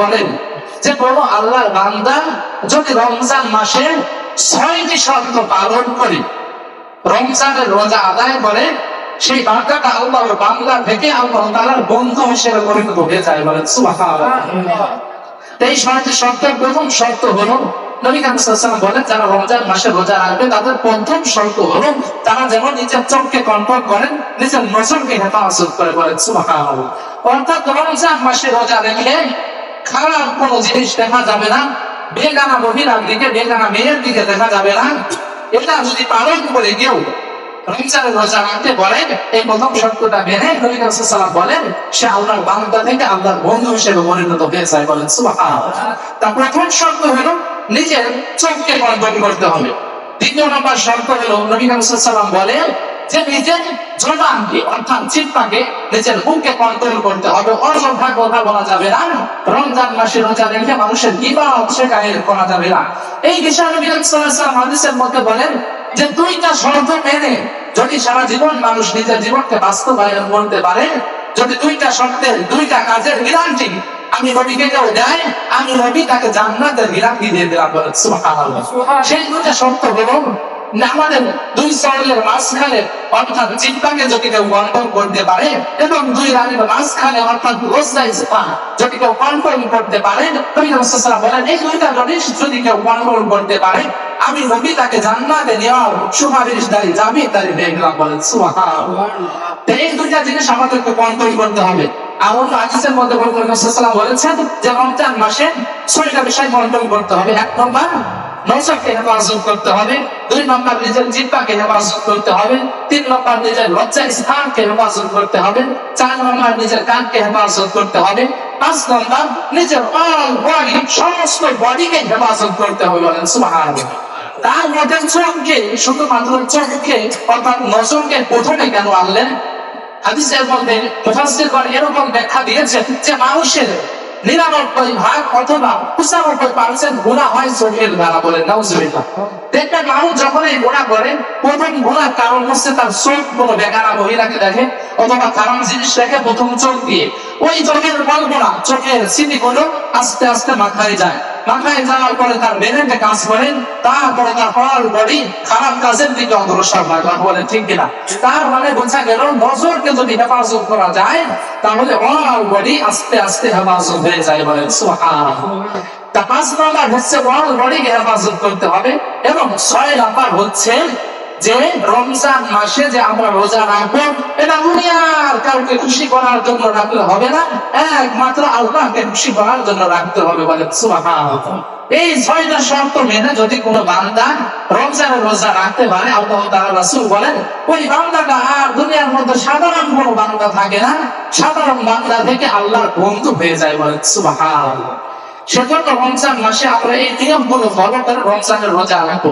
বলেন যে কোন আল্লাহর বান্দা যদি রমজান মাসে ছয়টি শর্ত পালন করে, রমজানের রোজা আদায় করে, সেই বান্দাটা আল্লাহর বান্দা থেকে আল্লাহ তাআলার বন্ধু হিসেবে পরিণত হয়ে যায় বলেন এই ছয়টি শর্তের প্রথম শর্ত হলো, নবী যারা রমজান মাসে রোজা রাখবে, তাদের প্রথম শর্ত হলো তারা যেমন নিজের চোখকে কন্ট্রোল করেন, নিজের নজরকে হেফাজত করে বলেন সুবহানাল্লাহ। অর্থাৎ রমজান মাসে রোজা রেখে খারাপ কোন জিনিস দেখা যাবে না। বেগানা মহিলার দিকে, বেগানা মেয়ের দিকে দেখা যাবে না। এটা যদি পালন করে কেউ রমজানের রোজা রাখতে বলেন এই প্রথম শর্তটা মেনে নবী সাল্লাল্লাহু বলেন, সে আল্লাহর বান্দা থেকে আল্লাহর বন্ধু হিসেবে পরিণত হয়ে যায় বলেন তার প্রথম শর্ত হলো নিজের চোখকে কন্ট্রোল করতে হবে। দ্বিতীয় নম্বর শর্ত হলো নবী সাল্লাল্লাহু বলেন যে নিজের জবানকে অর্থাৎ চিত্তাকে নিজের মুখকে কন্ট্রোল করতে হবে। কথা বলা যাবে না। রমজান মাসে রোজা রেখে মানুষের শেখায় করা যাবে না। এই বিষয়ে নবী সাল্লাল্লাহু হাদিসের মধ্যে বলেন যে দুইটা শর্ত মেনে যদি সারা জীবন মানুষ নিজের জীবনকে বাস্তবায়ন করতে পারে যদি দুইটা শর্তের দুইটা কাজের গ্যারান্টি আমি নবীকে কেউ দেয় আমি নবী তাকে জান্নাতের গ্যারান্টি দিয়ে দিলাম বলেন সুবহানাল্লাহ। সেই দুইটা শর্ত হলো আমাদের দুই মাঝখানে, অর্থাৎ চিন্তাকে যদি কেউ করতে পারে, এবং দুই রানের মাঝখানে, অর্থাৎ রোজদাই যদি কেউ করতে পারে বলেন, এই দুইটা জিনিস যদি কেউ কন্ট্রোল করতে পারে, আমি নবী তাকে জান্নাতে নেওয়ার যাবি তারি দেখলাম বলেন এই দুইটা জিনিস আমাদেরকে করতে হবে। আমার মধ্যে বলেছেন যে রমজান মাসে ছয়টা বিষয় কন্ট্রোল করতে হবে। এক নম্বর নৌসাকে হেফাজত করতে হবে। দুই নম্বর নিজের জিব্বাকে হেফাজত করতে হবে। তিন নম্বর নিজের লজ্জা স্থানকে হেফাজত করতে হবে। চার নম্বর নিজের কানকে হেফাজত করতে হবে। পাঁচ নম্বর নিজের অল বডি সমস্ত বডিকে হেফাজত করতে হবে বলেন, সুবহানাল্লাহ। তার মধ্যে চোখকে, শুধুমাত্র চোখকে, অর্থাৎ নজরকে প্রথমে কেন আনলেন? হাদিসের মধ্যে মুফাসসিরগণ এরকম ব্যাখ্যা দিয়েছেন যে মানুষের নিরানব্বই ভাগ অথবা পঁচানব্বই পার্সেন্ট গুণা হয় চোখের দ্বারা বলে, নাউজুবিল্লাহ। দেখবেন মানুষ যখন এই গুণা করে, প্রথম গুণার কারণ হচ্ছে তার চোখ কোনো বেকারা মহিলাকে দেখে, অথবা খারাপ জিনিস দেখে প্রথম চোখ দিয়ে। ওই চোখের বলগুলা চোখের স্মৃতিগুলো আস্তে আস্তে মাথায় যায়। মাথায় যাওয়ার পরে তার ব্রেনে কাজ করে তারপরে তার হল বডি খারাপ কাজের দিকে অগ্রসর হয়, কথা বলে ঠিক কিনা? তার মানে বোঝা গেল নজরকে যদি হেফাজত করা যায়, তাহলে অল বডি আস্তে আস্তে হেফাজত হয়ে যায় সুবহানাল্লাহ। তা পাঁচ নম্বর হচ্ছে অল বডিকে হেফাজত করতে হবে এবং ছয় নাম্বার হচ্ছে যে রমজান মাসে যে আমরা রোজা রাখব, এটা দুনিয়ার কাউকে খুশি করার জন্য রাখলে হবে না। একমাত্র আল্লাহকে খুশি করার জন্য রাখতে হবে বলে এই ছয়টা শর্ত মেনে যদি কোনো বান্দা রমজানের রোজা রাখতে পারে, আল্লাহ রাসূল বলেন, ওই বান্দাটা আর দুনিয়ার মধ্যে সাধারণ কোনো বান্দা থাকে না। সাধারণ বান্দা থেকে আল্লাহর বন্ধু হয়ে যায় বলে সেজন্য রমজান মাসে আমরা এই ফলো করে রমজানের রোজা রাখব।